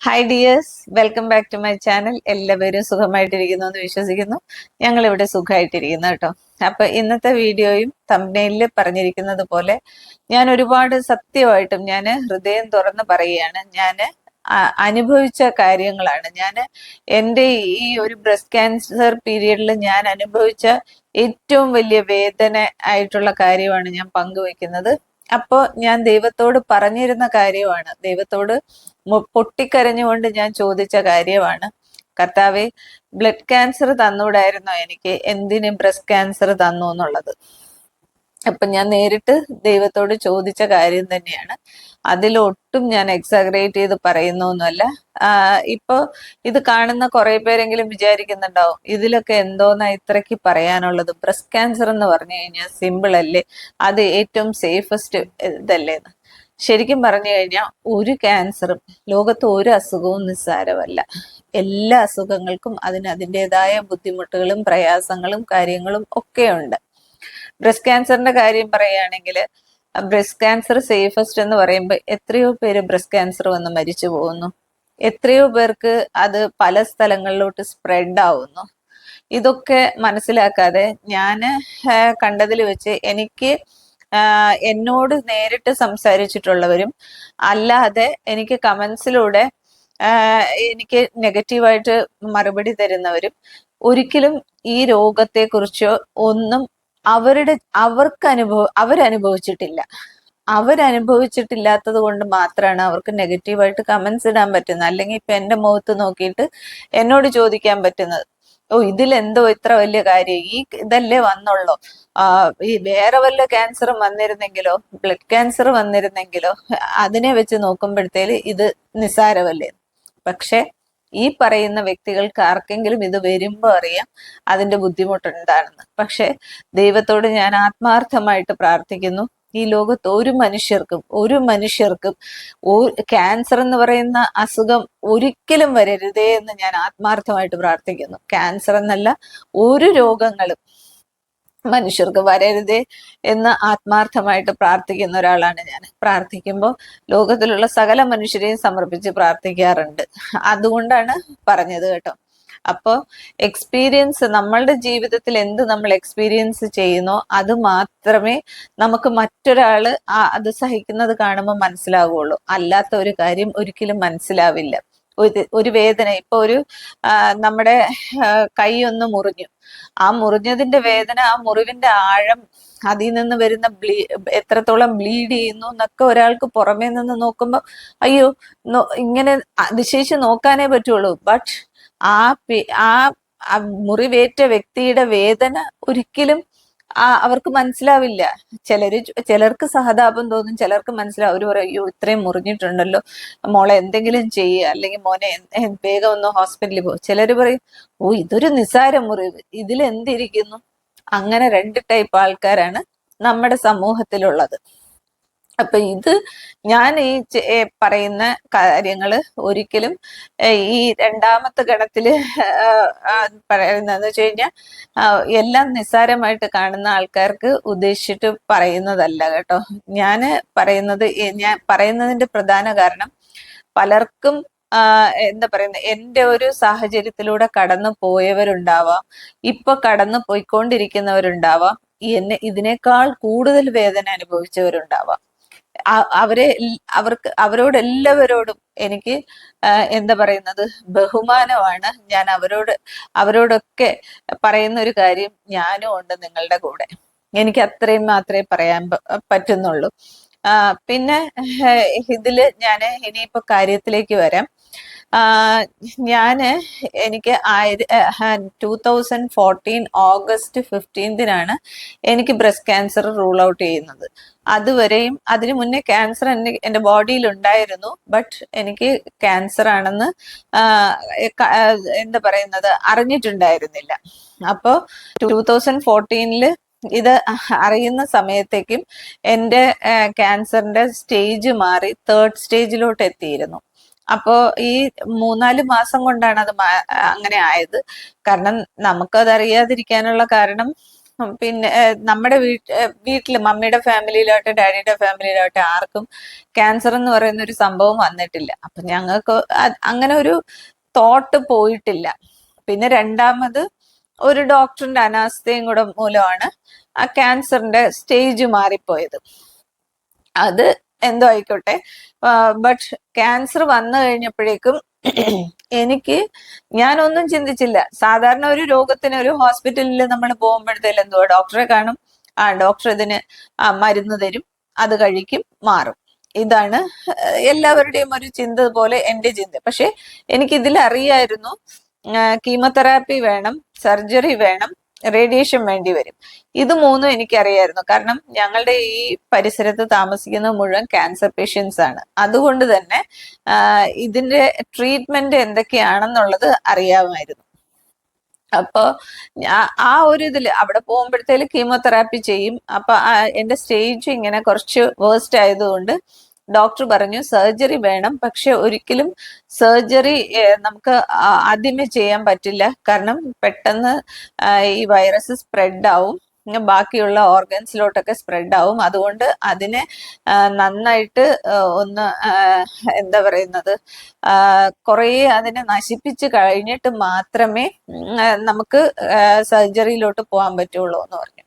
Hi dears welcome back to my channel എല്ലാവരും സുഖമായിട്ടിരിക്കുന്നു എന്ന് വിശ്വസിക്കുന്നു. ഞങ്ങൾ ഇവിടെ സുഖമായിട്ടിരിക്കുന്നു കേട്ടോ. അപ്പൊ ഇന്നത്തെ വീഡിയോയും തമ്പനയിൽ പറഞ്ഞിരിക്കുന്നത് പോലെ ഞാൻ ഒരുപാട് സത്യമായിട്ടും ഞാൻ ഹൃദയം തുറന്ന് പറയുകയാണ്. ഞാൻ അനുഭവിച്ച കാര്യങ്ങളാണ്. ഞാൻ എന്റെ ഈ ഒരു ബ്രസ്റ്റ് ക്യാൻസർ പീരീഡിൽ ഞാൻ അനുഭവിച്ച ഏറ്റവും വലിയ വേദന ആയിട്ടുള്ള കാര്യമാണ് ഞാൻ പങ്കുവെക്കുന്നത്. അപ്പോൾ ഞാൻ ദൈവത്തോട് പറഞ്ഞിരുന്ന കാര്യമാണ്. ദൈവത്തോട് പൊട്ടിക്കരഞ്ഞുകൊണ്ട് ഞാൻ ചോദിച്ച കാര്യമാണ്. കർത്താവെ ബ്ലഡ് ക്യാൻസർ തന്നൂടായിരുന്നോ എനിക്ക്? എന്തിന് ബ്രസ്റ്റ് ക്യാൻസർ തന്നു എന്നുള്ളത്? അപ്പൊ ഞാൻ നേരിട്ട് ദൈവത്തോട് ചോദിച്ച കാര്യം തന്നെയാണ്. അതിലൊട്ടും ഞാൻ എക്സാഗ്രേറ്റ് ചെയ്ത് പറയുന്നൊന്നുമല്ല. ഇപ്പൊ ഇത് കാണുന്ന കുറെ പേരെങ്കിലും വിചാരിക്കുന്നുണ്ടാവും ഇതിലൊക്കെ എന്തോന്നാ ഇത്രയ്ക്ക് പറയാനുള്ളത്? ബ്രസ്റ്റ് ക്യാൻസർ എന്ന് പറഞ്ഞു കഴിഞ്ഞാൽ സിമ്പിൾ അല്ലേ? അത് ഏറ്റവും സേഫസ്റ്റ് ഇതല്ലേ? എന്ന്. ശരിക്കും പറഞ്ഞു കഴിഞ്ഞാൽ ഒരു ക്യാൻസറും ലോകത്ത് ഒരു അസുഖവും നിസ്സാരമല്ല. എല്ലാ അസുഖങ്ങൾക്കും അതിന് അതിന്റെതായ ബുദ്ധിമുട്ടുകളും പ്രയാസങ്ങളും കാര്യങ്ങളും ഒക്കെ ഉണ്ട് ബ്രസ്റ്റ് ക്യാൻസറിന്റെ കാര്യം പറയുകയാണെങ്കിൽ ബ്രസ്റ്റ് ക്യാൻസർ സേഫസ്റ്റ് എന്ന് പറയുമ്പോൾ എത്രയോ പേര് ബ്രസ്റ്റ് ക്യാൻസർ വന്ന് മരിച്ചു പോകുന്നു. എത്രയോ പേർക്ക് അത് പല സ്ഥലങ്ങളിലോട്ട് സ്പ്രെഡ് ആവുന്നു. ഇതൊക്കെ മനസ്സിലാക്കാതെ ഞാൻ കണ്ടതിൽ വെച്ച് എനിക്ക് എന്നോട് നേരിട്ട് സംസാരിച്ചിട്ടുള്ളവരും അല്ലാതെ എനിക്ക് കമന്റ്സിലൂടെ എനിക്ക് നെഗറ്റീവായിട്ട് മറുപടി തരുന്നവരും ഒരിക്കലും ഈ രോഗത്തെക്കുറിച്ചോ ഒന്നും അവരുടെ അവർക്ക് അനുഭവ അവരനുഭവിച്ചിട്ടില്ല. അവരനുഭവിച്ചിട്ടില്ലാത്തത് കൊണ്ട് മാത്രമാണ് അവർക്ക് നെഗറ്റീവായിട്ട് കമന്റ്സ് ഇടാൻ പറ്റുന്നത്. അല്ലെങ്കിൽ ഇപ്പൊ എന്റെ മുഖത്ത് നോക്കിയിട്ട് എന്നോട് ചോദിക്കാൻ പറ്റുന്നത്. ഓ ഇതിലെന്തോ ഇത്ര വലിയ കാര്യം. ഈ ഇതല്ലേ വന്നുള്ളൂ. ആ ഈ വേറെ വല്ല ക്യാൻസറും വന്നിരുന്നെങ്കിലോ ബ്ലഡ് ക്യാൻസർ വന്നിരുന്നെങ്കിലോ അതിനെ വെച്ച് നോക്കുമ്പോഴത്തേൽ ഇത് നിസ്സാരമല്ലേ? പക്ഷെ ഈ പറയുന്ന വ്യക്തികൾക്ക് ആർക്കെങ്കിലും ഇത് വരുമ്പോൾ അറിയാം അതിന്റെ ബുദ്ധിമുട്ട് എന്താണെന്ന്. പക്ഷെ ദൈവത്തോട് ഞാൻ ആത്മാർത്ഥമായിട്ട് പ്രാർത്ഥിക്കുന്നു. ഈ ലോകത്ത് ഒരു മനുഷ്യർക്കും ഒരു മനുഷ്യർക്കും ക്യാൻസർ എന്ന് പറയുന്ന അസുഖം ഒരിക്കലും വരരുതേ എന്ന് ഞാൻ ആത്മാർത്ഥമായിട്ട് പ്രാർത്ഥിക്കുന്നു. ക്യാൻസർ എന്നല്ല ഒരു രോഗങ്ങളും മനുഷ്യർക്ക് വരരുതേ എന്ന് ആത്മാർത്ഥമായിട്ട് പ്രാർത്ഥിക്കുന്ന ഒരാളാണ് ഞാൻ. പ്രാർത്ഥിക്കുമ്പോൾ ലോകത്തിലുള്ള സകല മനുഷ്യരെയും സമർപ്പിച്ച് പ്രാർത്ഥിക്കാറുണ്ട്. അതുകൊണ്ടാണ് പറഞ്ഞത് കേട്ടോ. അപ്പോൾ എക്സ്പീരിയൻസ് നമ്മളുടെ ജീവിതത്തിൽ എന്ത് നമ്മൾ എക്സ്പീരിയൻസ് ചെയ്യുന്നോ അത് മാത്രമേ നമുക്ക് മറ്റൊരാൾ ആ അത് സഹിക്കുന്നത് കാണുമ്പോൾ മനസ്സിലാവുള്ളൂ. അല്ലാത്ത ഒരു കാര്യം ഒരിക്കലും മനസ്സിലാവില്ല. ഒരു ഒരു വേദന. ഇപ്പൊ ഒരു നമ്മുടെ കൈ ഒന്ന് മുറിഞ്ഞു. ആ മുറിഞ്ഞതിന്റെ വേദന ആ മുറിവിന്റെ ആഴം അതിൽ നിന്ന് വരുന്ന ബ്ലീ എത്രത്തോളം ബ്ലീഡ് ചെയ്യുന്നു എന്നൊക്കെ ഒരാൾക്ക് പുറമേ നിന്ന് നോക്കുമ്പോൾ അയ്യോ ഇങ്ങനെ അതിശയിച്ച് നോക്കാനേ പറ്റുള്ളൂ. ബട്ട് ആ ആ മുറിവേറ്റ വ്യക്തിയുടെ വേദന ഒരിക്കലും അവർക്ക് മനസ്സിലാവില്ല. ചിലര് ചിലർക്ക് സഹതാപം തോന്നും ചിലർക്ക് മനസ്സിലാവും. അവർ പറയും അയ്യോ ഇത്രയും മുറിഞ്ഞിട്ടുണ്ടല്ലോ. മോളെ എന്തെങ്കിലും ചെയ്യുക അല്ലെങ്കിൽ മോനെ വേഗം ഒന്ന് ഹോസ്പിറ്റലിൽ പോകും ചിലർ പറയും ഓ ഇതൊരു നിസാര മുറിവ് ഇതിൽ എന്തിരിക്കുന്നു അങ്ങനെ രണ്ട് ടൈപ്പ് ആൾക്കാരാണ് നമ്മുടെ സമൂഹത്തിലുള്ളത്. അപ്പൊ ഇത് ഞാൻ ഈ പറയുന്ന കാര്യങ്ങൾ ഒരിക്കലും ഈ രണ്ടാമത്തെ ഗണത്തിൽ പറയുന്നതെന്ന് വെച്ച് കഴിഞ്ഞാൽ എല്ലാം നിസ്സാരമായിട്ട് കാണുന്ന ആൾക്കാർക്ക് ഉദ്ദേശിച്ചിട്ട് പറയുന്നതല്ല കേട്ടോ. ഞാൻ പറയുന്നത് ഞാൻ പറയുന്നതിന്റെ പ്രധാന കാരണം പലർക്കും എന്താ പറയുന്നത് എന്റെ ഒരു സാഹചര്യത്തിലൂടെ കടന്നു പോയവരുണ്ടാവാം ഇപ്പൊ കടന്നു പോയിക്കൊണ്ടിരിക്കുന്നവരുണ്ടാവാം എന്നെ ഇതിനേക്കാൾ കൂടുതൽ വേദന അനുഭവിച്ചവരുണ്ടാവാം. അവരെ അവർക്ക് അവരോടെല്ലാവരോടും എനിക്ക് എന്താ പറയുന്നത് ബഹുമാനമാണ്. ഞാൻ അവരോട് അവരോടൊക്കെ പറയുന്ന ഒരു കാര്യം ഞാനും ഉണ്ട് നിങ്ങളുടെ കൂടെ. എനിക്ക് അത്രയും മാത്രമേ പറയാൻ പറ്റുന്നുള്ളൂ. പിന്നെ ഇതിൽ ഞാൻ ഇനിയിപ്പോ കാര്യത്തിലേക്ക് വരാം. ആ, എനിക്ക് എനിക്ക് ടൂ തൗസൻഡ് ഫോർട്ടീൻ ഓഗസ്റ്റ് ഫിഫ്റ്റീൻതിനാണ് എനിക്ക് ബ്രസ്റ്റ് ക്യാൻസർ റൂൾ ഔട്ട് ചെയ്യുന്നത്. അതുവരെയും അതിനു മുന്നേ ക്യാൻസർ എന്നെ എന്റെ ബോഡിയിൽ ഉണ്ടായിരുന്നു ബട്ട് എനിക്ക് ക്യാൻസർ ആണെന്ന് എന്താ പറയുന്നത് അറിഞ്ഞിട്ടുണ്ടായിരുന്നില്ല. അപ്പോൾ ടൂ തൗസൻഡ് ഫോർട്ടീനിൽ ഇത് അറിയുന്ന സമയത്തേക്കും എന്റെ ക്യാൻസറിന്റെ സ്റ്റേജ് മാറി തേർഡ് സ്റ്റേജിലോട്ട് എത്തിയിരുന്നു അപ്പോ ഈ മൂന്നാൽ മാസം കൊണ്ടാണ് അത് അങ്ങനെ ആയത്. കാരണം നമുക്കത് അറിയാതിരിക്കാനുള്ള കാരണം പിന്നെ നമ്മുടെ വീട്ട് വീട്ടിൽ മമ്മിയുടെ ഫാമിലിയിലോട്ട് ഡാഡിയുടെ ഫാമിലിയിലോട്ട് ആർക്കും ക്യാൻസർ എന്ന് പറയുന്ന ഒരു സംഭവം വന്നിട്ടില്ല. അപ്പൊ ഞങ്ങൾക്ക് അങ്ങനെ ഒരു തോട്ട് പോയിട്ടില്ല. പിന്നെ രണ്ടാമത് ഒരു ഡോക്ടറിന്റെ അനാസ്ഥയും കൂടെ മൂലമാണ് ആ ക്യാൻസറിന്റെ സ്റ്റേജ് മാറിപ്പോയത്. അത് എന്തോ ആയിക്കോട്ടെ ബട്ട് ക്യാൻസർ വന്നു കഴിഞ്ഞപ്പോഴേക്കും എനിക്ക് ഞാനൊന്നും ചിന്തിച്ചില്ല. സാധാരണ ഒരു രോഗത്തിന് ഒരു ഹോസ്പിറ്റലിൽ നമ്മൾ പോകുമ്പോഴത്തേലും എന്തുവാ? ഡോക്ടറെ കാണും. ആ ഡോക്ടർ ഇതിന് മരുന്ന് തരും. അത് കഴിക്കും മാറും. ഇതാണ് എല്ലാവരുടെയും ഒരു ചിന്ത പോലെ എന്റെ ചിന്ത. പക്ഷെ എനിക്ക് ഇതിൽ അറിയായിരുന്നു കീമോതെറാപ്പി വേണം സർജറി വേണം റേഡിയേഷൻ വേണ്ടി വരും. ഇത് മൂന്നും എനിക്കറിയായിരുന്നു. കാരണം ഞങ്ങളുടെ ഈ പരിസരത്ത് താമസിക്കുന്ന മുഴുവൻ ക്യാൻസർ പേഷ്യൻസ് ആണ്. അതുകൊണ്ട് തന്നെ ഇതിന്റെ ട്രീറ്റ്മെന്റ് എന്തൊക്കെയാണെന്നുള്ളത് അറിയാമായിരുന്നു. അപ്പോ ആ ഒരു ഇതിൽ അവിടെ പോകുമ്പോഴത്തേക്ക് കീമോതെറാപ്പി ചെയ്യും. അപ്പൊ എന്റെ സ്റ്റേജ് ഇങ്ങനെ കുറച്ച് വേസ്റ്റ് ആയതുകൊണ്ട് ഡോക്ടർ പറഞ്ഞു സർജറി വേണം പക്ഷെ ഒരിക്കലും സർജറി നമുക്ക് ആദ്യമേ ചെയ്യാൻ പറ്റില്ല. കാരണം പെട്ടെന്ന് ഈ വൈറസ് സ്പ്രെഡ് ആവും ബാക്കിയുള്ള ഓർഗൻസിലോട്ടൊക്കെ സ്പ്രെഡ് ആവും അതുകൊണ്ട് അതിനെ നന്നായിട്ട് ഒന്ന് എന്താ പറയുന്നത് കുറേ അതിനെ നശിപ്പിച്ച് കഴിഞ്ഞിട്ട് മാത്രമേ നമുക്ക് സർജറിയിലോട്ട് പോകാൻ പറ്റുള്ളൂ എന്ന് പറഞ്ഞു.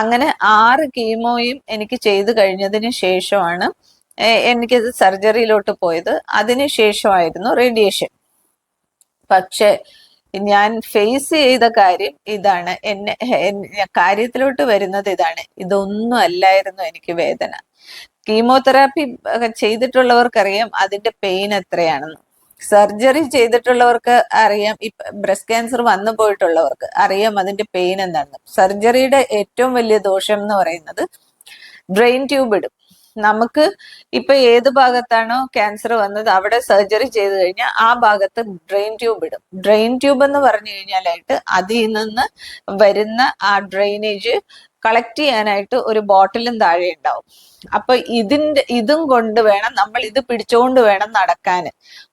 അങ്ങനെ ആറ് കീമോയും എനിക്ക് ചെയ്തു കഴിഞ്ഞതിന് ശേഷമാണ് എ- എനിക്കത് സർജറിയിലോട്ട് പോയത്. അതിന് ശേഷമായിരുന്നു റേഡിയേഷൻ. പക്ഷെ ഞാൻ ഫേസ് ചെയ്ത കാര്യം ഇതാണ്. എന്നെ കാര്യത്തിലോട്ട് വരുന്നത് ഇതാണ്. ഇതൊന്നും അല്ലായിരുന്നു എനിക്ക് വേദന. കീമോതെറാപ്പി ചെയ്തിട്ടുള്ളവർക്കറിയാം അതിന്റെ പെയിൻ എത്രയാണെന്ന്. സർജറി ചെയ്തിട്ടുള്ളവർക്ക് അറിയാം. ഇപ്പൊ ബ്രസ്റ്റ് ക്യാൻസർ വന്നു പോയിട്ടുള്ളവർക്ക് അറിയാം അതിന്റെ പെയിൻ എന്താണെന്ന്. സർജറിയുടെ ഏറ്റവും വലിയ ദോഷം എന്ന് പറയുന്നത് ഡ്രെയിൻ ട്യൂബ് ഇടും. നമുക്ക് ഇപ്പൊ ഏത് ഭാഗത്താണോ ക്യാൻസർ വന്നത് അവിടെ സർജറി ചെയ്ത് കഴിഞ്ഞാൽ ആ ഭാഗത്ത് ഡ്രെയിൻ ട്യൂബ് ഇടും. ഡ്രെയിൻ ട്യൂബ് എന്ന് പറഞ്ഞു കഴിഞ്ഞാലായിട്ട് അതിൽ നിന്ന് വരുന്ന ആ ഡ്രെയിനേജ് കളക്ട് ചെയ്യാനായിട്ട് ഒരു ബോട്ടിലും താഴെ ഉണ്ടാവും. അപ്പൊ ഇതിന്റെ ഇതും കൊണ്ട് വേണം നമ്മൾ ഇത് പിടിച്ചുകൊണ്ട് വേണം നടക്കാന്.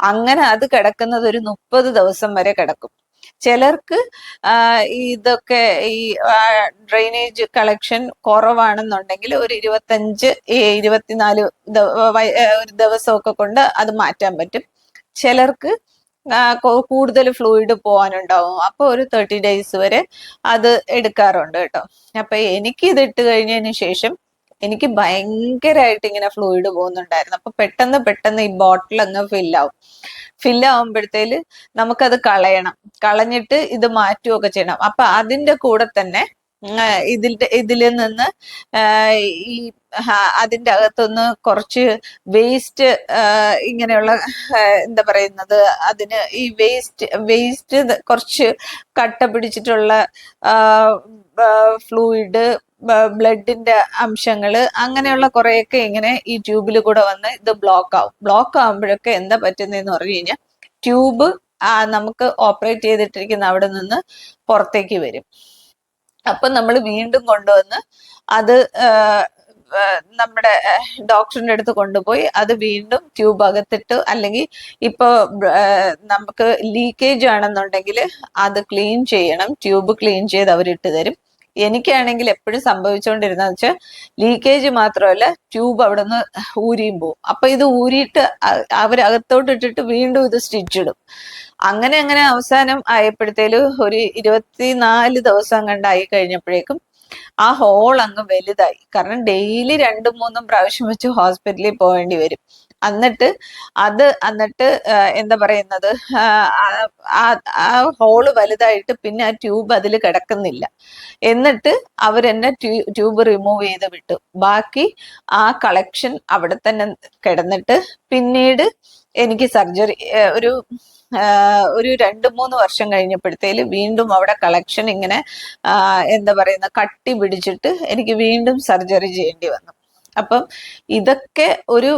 അങ്ങനെ അത് കിടക്കുന്നത് ഒരു മുപ്പത് ദിവസം വരെ കിടക്കും. ചിലർക്ക് ഇതൊക്കെ ഈ ഡ്രെയിനേജ് കളക്ഷൻ കുറവാണെന്നുണ്ടെങ്കിൽ ഒരു ഇരുപത്തഞ്ച് ഇരുപത്തിനാല് ഒരു ദിവസമൊക്കെ കൊണ്ട് അത് മാറ്റാൻ പറ്റും. ചിലർക്ക് കൂടുതൽ ഫ്ലൂയിഡ് പോകാനുണ്ടാവും. അപ്പൊ ഒരു തേർട്ടി ഡേയ്സ് വരെ അത് എടുക്കാറുണ്ട് കേട്ടോ. അപ്പൊ എനിക്ക് ഇത് ഇട്ട് കഴിഞ്ഞതിന് ശേഷം എനിക്ക് ഭയങ്കരമായിട്ട് ഇങ്ങനെ ഫ്ലൂയിഡ് പോകുന്നുണ്ടായിരുന്നു. അപ്പൊ പെട്ടെന്ന് പെട്ടെന്ന് ഈ ബോട്ടിൽ അങ്ങ് ഫില്ലാവും ഫില്ലാവുമ്പോഴത്തേൽ നമുക്കത് കളയണം. കളഞ്ഞിട്ട് ഇത് മാറ്റുകയൊക്കെ ചെയ്യണം. അപ്പൊ അതിന്റെ കൂടെ തന്നെ ഇതിന്റെ ഇതിൽ നിന്ന് ഈ അതിന്റെ അകത്തുനിന്ന് കുറച്ച് വേസ്റ്റ് ഇങ്ങനെയുള്ള എന്താ പറയുന്നത് അതിന് ഈ വേസ്റ്റ് വേസ്റ്റ് കുറച്ച് കട്ട പിടിച്ചിട്ടുള്ള ഫ്ലൂയിഡ് ബ്ലഡിന്റെ അംശങ്ങൾ അങ്ങനെയുള്ള കുറെയൊക്കെ ഇങ്ങനെ ഈ ട്യൂബിൽ കൂടെ വന്ന് ഇത് ബ്ലോക്ക് ആവും. ബ്ലോക്ക് ആവുമ്പോഴൊക്കെ എന്താ പറ്റുന്നതെന്ന് പറഞ്ഞു കഴിഞ്ഞാൽ ട്യൂബ് നമുക്ക് ഓപ്പറേറ്റ് ചെയ്തിട്ടിരിക്കുന്ന അവിടെ നിന്ന് പുറത്തേക്ക് വരും. അപ്പൊ നമ്മൾ വീണ്ടും കൊണ്ടുവന്ന് അത് നമ്മുടെ ഡോക്ടറിന്റെ അടുത്ത് കൊണ്ടുപോയി അത് വീണ്ടും ട്യൂബ് അകത്തിട്ട് അല്ലെങ്കിൽ ഇപ്പൊ നമുക്ക് ലീക്കേജ് ആണെന്നുണ്ടെങ്കിൽ അത് ക്ലീൻ ചെയ്യണം. ട്യൂബ് ക്ലീൻ ചെയ്ത് അവരിട്ട് തരും. എനിക്കാണെങ്കിൽ എപ്പോഴും സംഭവിച്ചുകൊണ്ടിരുന്നത് വെച്ചാൽ ലീക്കേജ് മാത്രമല്ല ട്യൂബ് അവിടെ നിന്ന് ഊരിയും പോവും. അപ്പൊ ഇത് ഊരിയിട്ട് അവർ അവരകത്തോട്ട് ഇട്ടിട്ട് വീണ്ടും ഇത് സ്റ്റിച്ച് ഇടും. അങ്ങനെ അങ്ങനെ അവസാനം ആയപ്പോഴത്തേലും ഒരു ഇരുപത്തിനാല് ദിവസം കണ്ടായി കഴിഞ്ഞപ്പോഴേക്കും ആ ഹോൾ അങ്ങ് വലുതായി. കാരണം ഡെയിലി രണ്ടും മൂന്നും പ്രാവശ്യം വെച്ച് ഹോസ്പിറ്റലിൽ പോകേണ്ടി വരും. എന്നിട്ട് അത് എന്നിട്ട് എന്താ പറയുന്നത് ആ, ഹോൾ വലുതായിട്ട് പിന്നെ ആ ട്യൂബ് അതിൽ കിടക്കുന്നില്ല. എന്നിട്ട് അവരെന്നെ ട്യൂബ് റിമൂവ് ചെയ്ത് വിട്ടു. ബാക്കി ആ കളക്ഷൻ അവിടെ തന്നെ കിടന്നിട്ട് പിന്നീട് എനിക്ക് സർജറി ഒരു ഒരു രണ്ട് മൂന്ന് വർഷം കഴിഞ്ഞപ്പോഴത്തേൽ വീണ്ടും അവിടെ കളക്ഷൻ ഇങ്ങനെ എന്താ പറയുന്ന കട്ടി പിടിച്ചിട്ട് എനിക്ക് വീണ്ടും സർജറി ചെയ്യേണ്ടി വന്നു. അപ്പം ഇതൊക്കെ ഒരു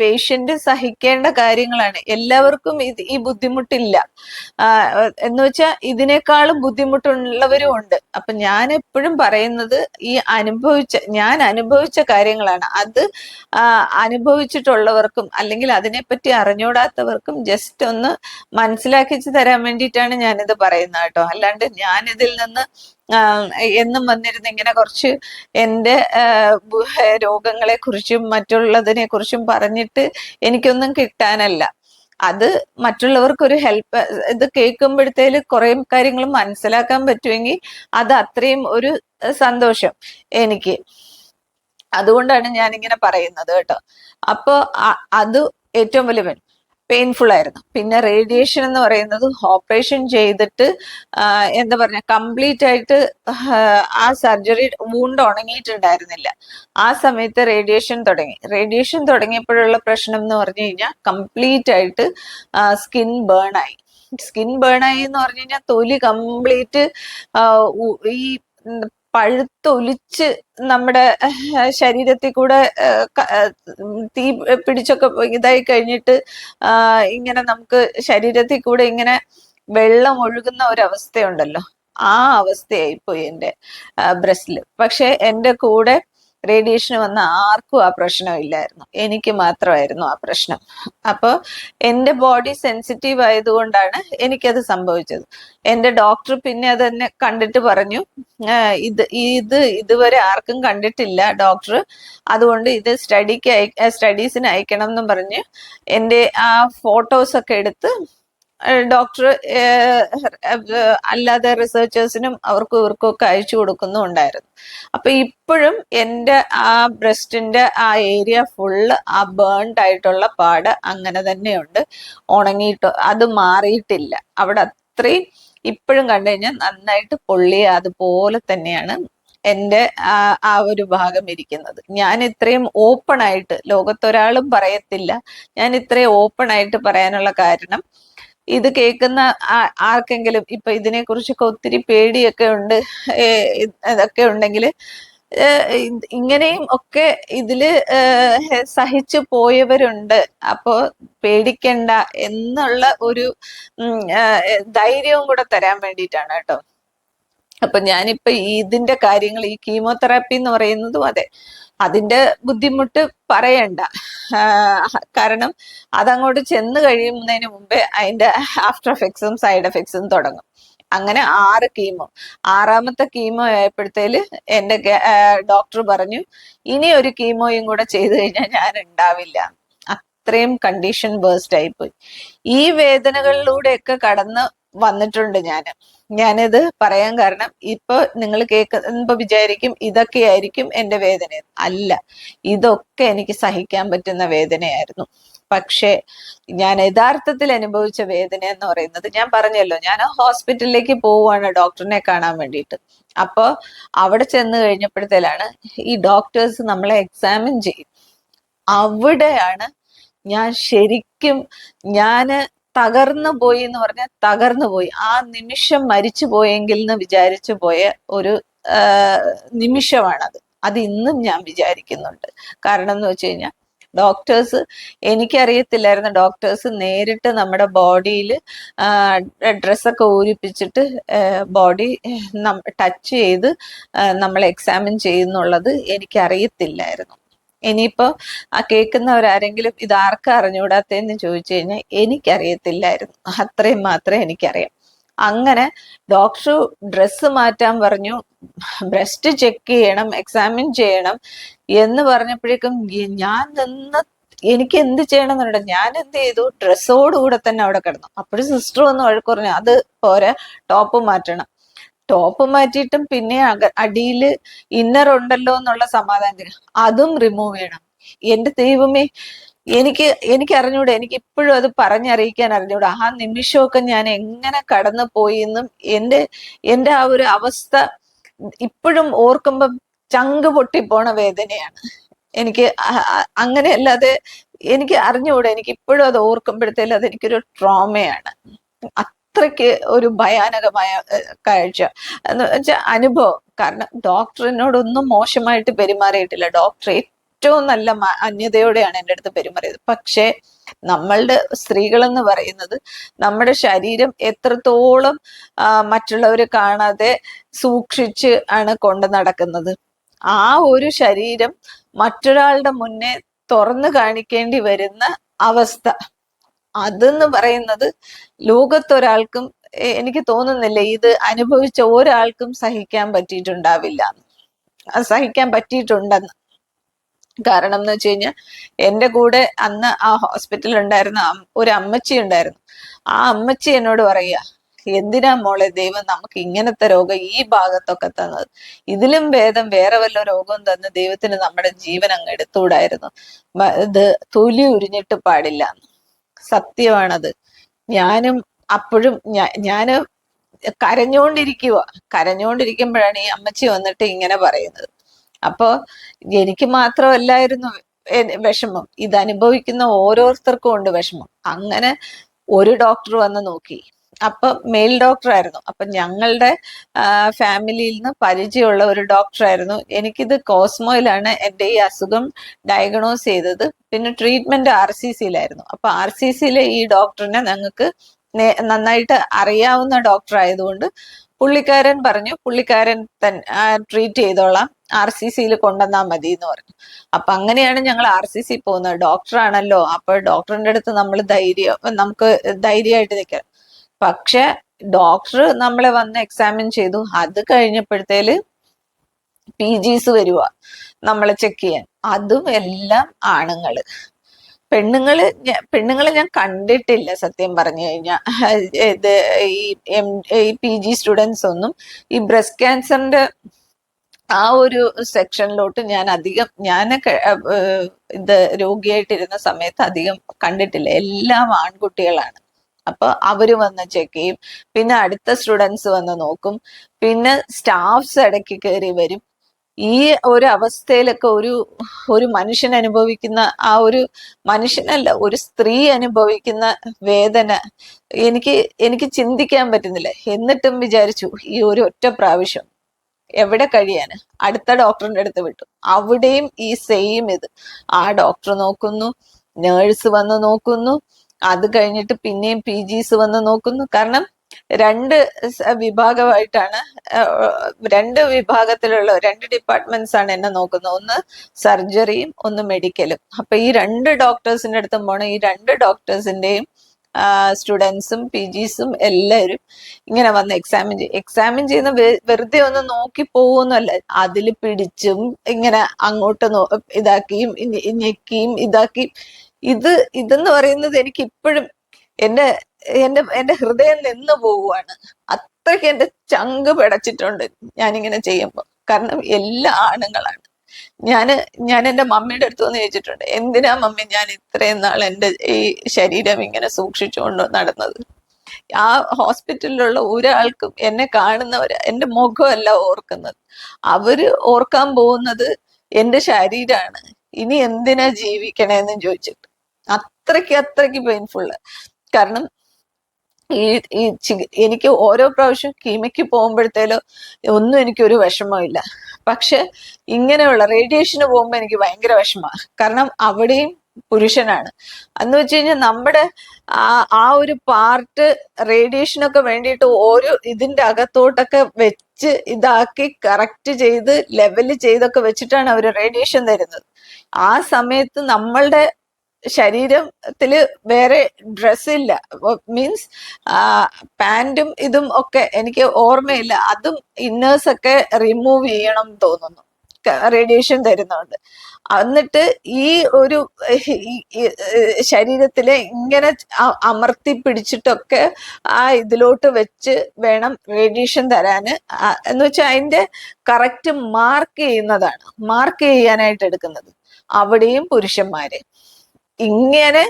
പേഷ്യന്റ് സഹിക്കേണ്ട കാര്യങ്ങളാണ്. എല്ലാവർക്കും ഇത് ഈ ബുദ്ധിമുട്ടില്ല. എന്ന് വെച്ചാൽ ഇതിനേക്കാളും ബുദ്ധിമുട്ടുള്ളവരും ഉണ്ട്. അപ്പൊ ഞാൻ എപ്പോഴും പറയുന്നത് ഈ അനുഭവിച്ച ഞാൻ അനുഭവിച്ച കാര്യങ്ങളാണ്. അത് അനുഭവിച്ചിട്ടുള്ളവർക്കും അല്ലെങ്കിൽ അതിനെപ്പറ്റി അറിഞ്ഞൂടാത്തവർക്കും ജസ്റ്റ് ഒന്ന് മനസ്സിലാക്കിച്ചു തരാൻ വേണ്ടിയിട്ടാണ് ഞാനിത് പറയുന്നത് കേട്ടോ. അല്ലാണ്ട് ഞാൻ ഇതിൽ നിന്ന് എന്നും വന്നിരുന്ന് ഇങ്ങനെ കുറച്ച് എന്റെ രോഗങ്ങളെ കുറിച്ചും മറ്റുള്ളതിനെ കുറിച്ചും പറഞ്ഞിട്ട് എനിക്കൊന്നും കിട്ടാനല്ല. അത് മറ്റുള്ളവർക്കൊരു ഹെൽപ്പ് ഇത് കേൾക്കുമ്പോഴത്തേൽ കുറെ കാര്യങ്ങൾ മനസ്സിലാക്കാൻ പറ്റുമെങ്കിൽ അത് അത്രയും ഒരു സന്തോഷം എനിക്ക്. അതുകൊണ്ടാണ് ഞാൻ ഇങ്ങനെ പറയുന്നത് കേട്ടോ. അപ്പോ അത് ഏറ്റവും വലിയ പെയിൻഫുൾ ആയിരുന്നു. പിന്നെ റേഡിയേഷൻ എന്ന് പറയുന്നത് ഓപ്പറേഷൻ ചെയ്തിട്ട് എന്താ പറഞ്ഞ കംപ്ലീറ്റ് ആയിട്ട് ആ സർജറി വൂണ്ട് ഉണങ്ങിയിട്ടുണ്ടായിരുന്നില്ല. ആ സമയത്ത് റേഡിയേഷൻ തുടങ്ങി. റേഡിയേഷൻ തുടങ്ങിയപ്പോഴുള്ള പ്രശ്നം എന്ന് പറഞ്ഞു കഴിഞ്ഞാൽ കംപ്ലീറ്റ് ആയിട്ട് സ്കിൻ ബേൺ ആയി. സ്കിൻ ബേൺ ആയി എന്ന് പറഞ്ഞു കഴിഞ്ഞാൽ തൊലി കംപ്ലീറ്റ് ഈ പഴുത്തൊലിച്ച് നമ്മുടെ ശരീരത്തിൽ കൂടെ തീ പിടിച്ചൊക്കെ ഇതായി കഴിഞ്ഞിട്ട് ഇങ്ങനെ നമുക്ക് ശരീരത്തിൽ കൂടെ ഇങ്ങനെ വെള്ളം ഒഴുകുന്ന ഒരവസ്ഥയുണ്ടല്ലോ. ആ അവസ്ഥയായിപ്പോയി എന്റെ ബ്രസ്റ്റിൽ പക്ഷെ എന്റെ കൂടെ റേഡിയേഷൻ വന്ന ആർക്കും ആ പ്രശ്നമില്ലായിരുന്നു എനിക്ക് മാത്രമായിരുന്നു ആ പ്രശ്നം. അപ്പോൾ എന്റെ ബോഡി സെൻസിറ്റീവ് ആയതുകൊണ്ടാണ് എനിക്കത് സംഭവിച്ചത്. എന്റെ ഡോക്ടർ പിന്നെ അത് തന്നെ കണ്ടിട്ട് പറഞ്ഞു ഇത് ഇത് ഇതുവരെ ആർക്കും കണ്ടിട്ടില്ല ഡോക്ടർ. അതുകൊണ്ട് ഇത് സ്റ്റഡിക്ക് അയ സ്റ്റഡീസിന് അയക്കണം എന്നും പറഞ്ഞ് എന്റെ ആ ഫോട്ടോസ് ഒക്കെ എടുത്ത് ഡോക്ടർ അല്ലാതെ റിസർച്ചേഴ്സിനും അവർക്കും ഇവർക്കും ഒക്കെ അയച്ചു കൊടുക്കുന്നുണ്ടായിരുന്നു അപ്പൊ ഇപ്പോഴും എന്റെ ആ ബ്രസ്റ്റിന്റെ ആ ഏരിയ ഫുള്ള് ആ ബേൺഡ് ആയിട്ടുള്ള പാട് അങ്ങനെ തന്നെയുണ്ട്. ഉണങ്ങിയിട്ട് അത് മാറിയിട്ടില്ല. അവിടെ അത്രയും ഇപ്പോഴും കണ്ടു കഴിഞ്ഞാൽ നന്നായിട്ട് പൊള്ളി അതുപോലെ തന്നെയാണ് എന്റെ ആ ഒരു ഭാഗം ഇരിക്കുന്നത്. ഞാൻ ഇത്രയും ഓപ്പൺ ആയിട്ട് ലോകത്തൊരാളും പറയത്തില്ല. ഞാൻ ഇത്രയും ഓപ്പൺ ആയിട്ട് പറയാനുള്ള കാരണം ഇത് കേൾക്കുന്ന ആർക്കെങ്കിലും ഇപ്പൊ ഇതിനെ കുറിച്ചൊക്കെ ഒത്തിരി പേടിയൊക്കെ ഉണ്ട് അതൊക്കെ ഉണ്ടെങ്കിൽ ഇങ്ങനെയും ഒക്കെ ഇതിൽ സഹിച്ചു പോയവരുണ്ട്. അപ്പോ പേടിക്കണ്ട എന്നുള്ള ഒരു ധൈര്യവും കൂടെ തരാൻ വേണ്ടിയിട്ടാണ് കേട്ടോ. അപ്പൊ ഞാനിപ്പോ ഇതിന്റെ കാര്യങ്ങൾ ഈ കീമോതെറാപ്പി എന്ന് പറയുന്നതും അതെ. അതിന്റെ ബുദ്ധിമുട്ട് പറയണ്ട. കാരണം അതങ്ങോട്ട് ചെന്ന് കഴിയുന്നതിന് മുമ്പേ അതിന്റെ ആഫ്റ്റർ എഫക്ട്സും സൈഡ് എഫക്ട്സും തുടങ്ങും. അങ്ങനെ ആറ് കീമോ ആറാമത്തെ കീമോ ആയപ്പോഴത്തേൽ എന്റെ ഡോക്ടർ പറഞ്ഞു ഇനി ഒരു കീമോയും കൂടെ ചെയ്തു കഴിഞ്ഞാൽ ഞാൻ ഉണ്ടാവില്ല. അത്രയും കണ്ടീഷൻ ബേസ്ഡ് ആയിപ്പോയി. ഈ വേദനകളിലൂടെയൊക്കെ കടന്ന് വന്നിട്ടുണ്ട് ഞാൻ ഞാനിത് പറയാൻ കാരണം ഇപ്പൊ നിങ്ങൾ കേൾക്കുമ്പോ വിചാരിക്കും ഇതൊക്കെയായിരിക്കും എന്റെ വേദന. അല്ല ഇതൊക്കെ എനിക്ക് സഹിക്കാൻ പറ്റുന്ന വേദനയായിരുന്നു. പക്ഷേ ഞാൻ യഥാർത്ഥത്തിൽ അനുഭവിച്ച വേദന എന്ന് പറയുന്നത് ഞാൻ പറഞ്ഞല്ലോ ഞാൻ ഹോസ്പിറ്റലിലേക്ക് പോവുകയാണ് ഡോക്ടറിനെ കാണാൻ വേണ്ടിയിട്ട്. അപ്പോൾ അവിടെ ചെന്ന് കഴിഞ്ഞപ്പോഴത്തേലാണ് ഈ ഡോക്ടേഴ്സ് നമ്മളെ എക്സാമിൻ ചെയ്യും. അവിടെയാണ് ഞാൻ ശരിക്കും ഞാൻ തകർന്നു പോയി എന്ന് പറഞ്ഞാൽ തകർന്നു പോയി. ആ നിമിഷം മരിച്ചു പോയെങ്കിൽ എന്ന് വിചാരിച്ചു പോയ ഒരു നിമിഷമാണത്. അത് ഇന്നും ഞാൻ വിചാരിക്കുന്നുണ്ട്. കാരണം എന്ന് വെച്ച് കഴിഞ്ഞാൽ ഡോക്ടേഴ്സ് എനിക്കറിയത്തില്ലായിരുന്നു ഡോക്ടേഴ്സ് നേരിട്ട് നമ്മുടെ ബോഡിയിൽ ഡ്രസ്സൊക്കെ ഊരിപ്പിച്ചിട്ട് ബോഡി ടച്ച് ചെയ്ത് നമ്മളെ എക്സാമിൻ ചെയ്യുന്നുള്ളത് എനിക്കറിയത്തില്ലായിരുന്നു. ഇനിയിപ്പോ ആ കേൾക്കുന്നവരാരെങ്കിലും ഇത് ആർക്കാ അറിഞ്ഞുകൂടാത്തതെന്ന് ചോദിച്ചു കഴിഞ്ഞാൽ എനിക്കറിയത്തില്ലായിരുന്നു. അത്രയും മാത്രമേ എനിക്കറിയാം. അങ്ങനെ ഡോക്ടർ ഡ്രസ്സ് മാറ്റാൻ പറഞ്ഞു ബ്രസ്റ്റ് ചെക്ക് ചെയ്യണം എക്സാമിൻ ചെയ്യണം എന്ന് പറഞ്ഞപ്പോഴേക്കും ഞാൻ നിന്ന് എനിക്ക് എന്ത് ചെയ്യണം എന്നുണ്ട് ഞാൻ എന്ത് ചെയ്തു? ഡ്രസ്സോടുകൂടെ തന്നെ അവിടെ കിടന്നു. അപ്പോഴും സിസ്റ്റർ ഒന്ന് വഴക്ക് പറഞ്ഞു അത് പോരെ ടോപ്പ് മാറ്റണം. ടോപ്പ് മാറ്റിയിട്ടും പിന്നെ അടിയിൽ ഇന്നർ ഉണ്ടല്ലോ എന്നുള്ള സമാധാനം അതും റിമൂവ് ചെയ്യണം. എന്റെ ദൈവമേ എനിക്ക് എനിക്ക് അറിഞ്ഞൂടെ എനിക്ക് ഇപ്പോഴും അത് പറഞ്ഞറിയിക്കാൻ അറിഞ്ഞൂടെ. ആ നിമിഷമൊക്കെ ഞാൻ എങ്ങനെ കടന്നു പോയി എന്നും എന്റെ എന്റെ ആ ഒരു അവസ്ഥ ഇപ്പോഴും ഓർക്കുമ്പം ചങ്ക് പൊട്ടിപ്പോണ വേദനയാണ്. എനിക്ക് അങ്ങനെ അല്ലാതെ എനിക്ക് അറിഞ്ഞുകൂടെ എനിക്ക് ഇപ്പോഴും അത് ഓർക്കുമ്പോഴത്തേലും അത് എനിക്കൊരു ട്രോമയാണ് അത്രയ്ക്ക് ഒരു ഭയാനകമായ കാഴ്ച. എന്ന് വെച്ചാൽ അനുഭവം. കാരണം ഡോക്ടറിനോടൊന്നും മോശമായിട്ട് പെരുമാറിയിട്ടില്ല. ഡോക്ടർ ഏറ്റവും നല്ല അന്യതയോടെയാണ് എന്റെ അടുത്ത് പെരുമാറിയത്. പക്ഷേ നമ്മളുടെ സ്ത്രീകളെന്ന് പറയുന്നത് നമ്മുടെ ശരീരം എത്രത്തോളം മറ്റുള്ളവർ കാണാതെ സൂക്ഷിച്ച് ആണ് കൊണ്ടു നടക്കുന്നത്. ആ ഒരു ശരീരം മറ്റൊരാളുടെ മുന്നേ തുറന്നു കാണിക്കേണ്ടി വരുന്ന അവസ്ഥ. അതെന്ന് പറയുന്നത് ലോകത്തൊരാൾക്കും എനിക്ക് തോന്നുന്നില്ല ഇത് അനുഭവിച്ച ഒരാൾക്കും സഹിക്കാൻ പറ്റിയിട്ടുണ്ടാവില്ല. സഹിക്കാൻ പറ്റിയിട്ടുണ്ടെന്ന്. കാരണം എന്ന് വെച്ച് കഴിഞ്ഞാൽ എന്റെ കൂടെ അന്ന് ആ ഹോസ്പിറ്റലിൽ ഉണ്ടായിരുന്ന ഒരു അമ്മച്ചി ഉണ്ടായിരുന്നു. ആ അമ്മച്ചി എന്നോട് പറയുക എന്തിനാ മോളെ ദൈവം നമുക്ക് ഇങ്ങനത്തെ രോഗം ഈ ഭാഗത്തൊക്കെ തന്നത്? ഇതിലും ഭേദം വേറെ വല്ല രോഗവും തന്ന് ദൈവത്തിന് നമ്മുടെ ജീവൻ അങ്ങ് എടുത്തുകൂടായിരുന്നു ഇത് തൊലി ഉരിഞ്ഞിട്ട് പാടില്ല. സത്യമാണത്. ഞാനും അപ്പോഴും ഞാൻ കരഞ്ഞോണ്ടിരിക്കുക കരഞ്ഞോണ്ടിരിക്കുമ്പോഴാണ് ഈ അമ്മച്ചി വന്നിട്ട് ഇങ്ങനെ പറയുന്നത്. അപ്പോ എനിക്ക് മാത്രമല്ലായിരുന്നു വിഷമം. ഇത് അനുഭവിക്കുന്ന ഓരോരുത്തർക്കും ഉണ്ട് വിഷമം. അങ്ങനെ ഒരു ഡോക്ടർ വന്ന് നോക്കി. അപ്പൊ മെയിൽ ഡോക്ടർ ആയിരുന്നു. അപ്പൊ ഞങ്ങളുടെ ഫാമിലിയിൽ നിന്ന് പരിചയമുള്ള ഒരു ഡോക്ടർ ആയിരുന്നു. എനിക്കിത് കോസ്മോയിലാണ് എന്റെ ഈ അസുഖം ഡയഗ്നോസ് ചെയ്തത്. പിന്നെ ട്രീറ്റ്മെന്റ് ആർ സി സിയിലായിരുന്നു അപ്പൊ ആർ സി സിയിലെ ഈ ഡോക്ടറിനെ ഞങ്ങൾക്ക് നന്നായിട്ട് അറിയാവുന്ന ഡോക്ടർ ആയതുകൊണ്ട് പുള്ളിക്കാരൻ പറഞ്ഞു പുള്ളിക്കാരൻ തൻ ട്രീറ്റ് ചെയ്തോളാം. ആർ സി സിയിൽ കൊണ്ടുവന്നാൽ മതി എന്ന് പറഞ്ഞു. അപ്പൊ അങ്ങനെയാണ് ഞങ്ങൾ ആർ സി സി പോകുന്നത്. ഡോക്ടറാണല്ലോ അപ്പൊ ഡോക്ടറിന്റെ അടുത്ത് നമ്മൾ ധൈര്യം നമുക്ക് ധൈര്യമായിട്ട് നിൽക്കാം. പക്ഷെ ഡോക്ടർ നമ്മളെ വന്ന് എക്സാമിൻ ചെയ്തു. അത് കഴിഞ്ഞപ്പോഴത്തേൽ പി ജിസ് വരുക നമ്മളെ ചെക്ക് ചെയ്യാൻ. അതും എല്ലാം ആണുങ്ങൾ. പെണ്ണുങ്ങൾ പെണ്ണുങ്ങളെ ഞാൻ കണ്ടിട്ടില്ല സത്യം പറഞ്ഞു കഴിഞ്ഞാൽ ഇത് ഈ എം ഈ പി ജി സ്റ്റുഡൻസ് ഒന്നും ഈ ബ്രസ്റ്റ് ക്യാൻസറിന്റെ ആ ഒരു സെക്ഷനിലോട്ട് ഞാൻ അധികം ഞാൻ ഇത് രോഗിയായിട്ടിരുന്ന സമയത്ത് അധികം കണ്ടിട്ടില്ല. എല്ലാം ആൺകുട്ടികളാണ്. അപ്പൊ അവർ വന്ന് ചെക്ക് ചെയ്യും. പിന്നെ അടുത്ത സ്റ്റുഡൻസ് വന്ന് നോക്കും. പിന്നെ സ്റ്റാഫ്സ് ഇടയ്ക്ക് കയറി വരും. ഈ ഒരു അവസ്ഥയിലൊക്കെ ഒരു ഒരു മനുഷ്യൻ അനുഭവിക്കുന്ന ആ ഒരു മനുഷ്യനല്ല ഒരു സ്ത്രീ അനുഭവിക്കുന്ന വേദന എനിക്ക് എനിക്ക് ചിന്തിക്കാൻ പറ്റുന്നില്ല. എന്നിട്ടും വിചാരിച്ചു ഈ ഒരു ഒറ്റ പ്രാവശ്യം എവിടെ കഴിയാന്? അടുത്ത ഡോക്ടറിന്റെ അടുത്ത് വിട്ടു. അവിടെയും ഈ സെയിം ഇത്. ആ ഡോക്ടർ നോക്കുന്നു നേഴ്സ് വന്ന് നോക്കുന്നു. അത് കഴിഞ്ഞിട്ട് പിന്നെയും പി ജിസ് വന്ന് നോക്കുന്നു. കാരണം രണ്ട് വിഭാഗമായിട്ടാണ് രണ്ട് വിഭാഗത്തിലുള്ള രണ്ട് ഡിപ്പാർട്ട്മെന്റ്സ് ആണ് എന്നെ നോക്കുന്നത്. ഒന്ന് സർജറിയും ഒന്ന് മെഡിക്കലും അപ്പൊ ഈ രണ്ട് ഡോക്ടേഴ്സിന്റെ അടുത്തും പോണം. ഈ രണ്ട് ഡോക്ടേഴ്സിന്റെയും സ്റ്റുഡൻസും പി ജിസും എല്ലാവരും ഇങ്ങനെ വന്ന് എക്സാമിൻ ചെയ്യും എക്സാമിൻ ചെയ്യുന്ന വെറുതെ ഒന്ന് നോക്കി പോകുന്നല്ല അതിൽ പിടിച്ചും ഇങ്ങനെ അങ്ങോട്ട് ഇതാക്കിയും ഞെക്കിയും ഇതാക്കിയും ഇത് ഇതെന്ന് പറയുന്നത് എനിക്ക് ഇപ്പോഴും എന്റെ എന്റെ എന്റെ ഹൃദയം നിന്ന് പോവുകയാണ് അത്രയ്ക്ക് എന്റെ ചങ്ക് പിടച്ചിട്ടുണ്ട് ഞാനിങ്ങനെ ചെയ്യുമ്പോൾ കാരണം എല്ലാ ആണുങ്ങളാണ്. ഞാൻ ഞാൻ എന്റെ മമ്മിയുടെ അടുത്ത് വന്ന് ചോദിച്ചിട്ടുണ്ട് എന്തിനാ മമ്മി ഞാൻ ഇത്രയും നാൾ എന്റെ ഈ ശരീരം ഇങ്ങനെ സൂക്ഷിച്ചുകൊണ്ട് നടന്നത്? ആ ഹോസ്പിറ്റലിലുള്ള ഒരാൾക്കും എന്നെ കാണുന്നവര് എന്റെ മുഖമല്ല ഓർക്കുന്നത്. അവർ ഓർക്കാൻ പോകുന്നത് എന്റെ ശരീരമാണ് ഇനി എന്തിനാ ജീവിക്കണേന്ന് ചോദിച്ചിട്ട്. അത്രയ്ക്ക് അത്രയ്ക്ക് പെയിൻഫുള്ള് കാരണം ഈ ഈ എനിക്ക് ഓരോ പ്രാവശ്യം കീമയ്ക്ക് പോകുമ്പോഴത്തേലോ ഒന്നും എനിക്കൊരു വിഷമമില്ല പക്ഷെ ഇങ്ങനെയുള്ള റേഡിയേഷന് പോകുമ്പോൾ എനിക്ക് ഭയങ്കര വിഷമമാണ് കാരണം അവിടെയും പുരുഷനാണ്. എന്ന് വെച്ച് കഴിഞ്ഞാൽ നമ്മുടെ ആ ആ ഒരു പാർട്ട് റേഡിയേഷനൊക്കെ വേണ്ടിയിട്ട് ഓരോ ഇതിന്റെ അകത്തോട്ടൊക്കെ വെച്ച് ഇതാക്കി കറക്റ്റ് ചെയ്ത് ലെവൽ ചെയ്തൊക്കെ വെച്ചിട്ടാണ് അവർ റേഡിയേഷൻ തരുന്നത്. ആ സമയത്ത് നമ്മളുടെ ശരീരത്തിൽ വേറെ ഡ്രസ് ഇല്ല. മീൻസ് പാന്റും ഇതും ഒക്കെ എനിക്ക് ഓർമ്മയില്ല. അതും ഇന്നേഴ്സ് ഒക്കെ റിമൂവ് ചെയ്യണം തോന്നുന്നു. റേഡിയേഷൻ തരുന്നുണ്ട്. എന്നിട്ട് ഈ ഒരു ശരീരത്തിലെ ഇങ്ങനെ അമർത്തി പിടിച്ചിട്ടൊക്കെ ആ ഇതിലോട്ട് വെച്ച് വേണം റേഡിയേഷൻ തരാന്. എന്ന് വെച്ചാൽ അതിന്റെ കറക്റ്റ് മാർക്ക് ചെയ്യുന്നതാണ്. മാർക്ക് ചെയ്യാനായിട്ട് എടുക്കുന്നത്. അവിടെയും പുരുഷന്മാര്. ഇങ്ങനെ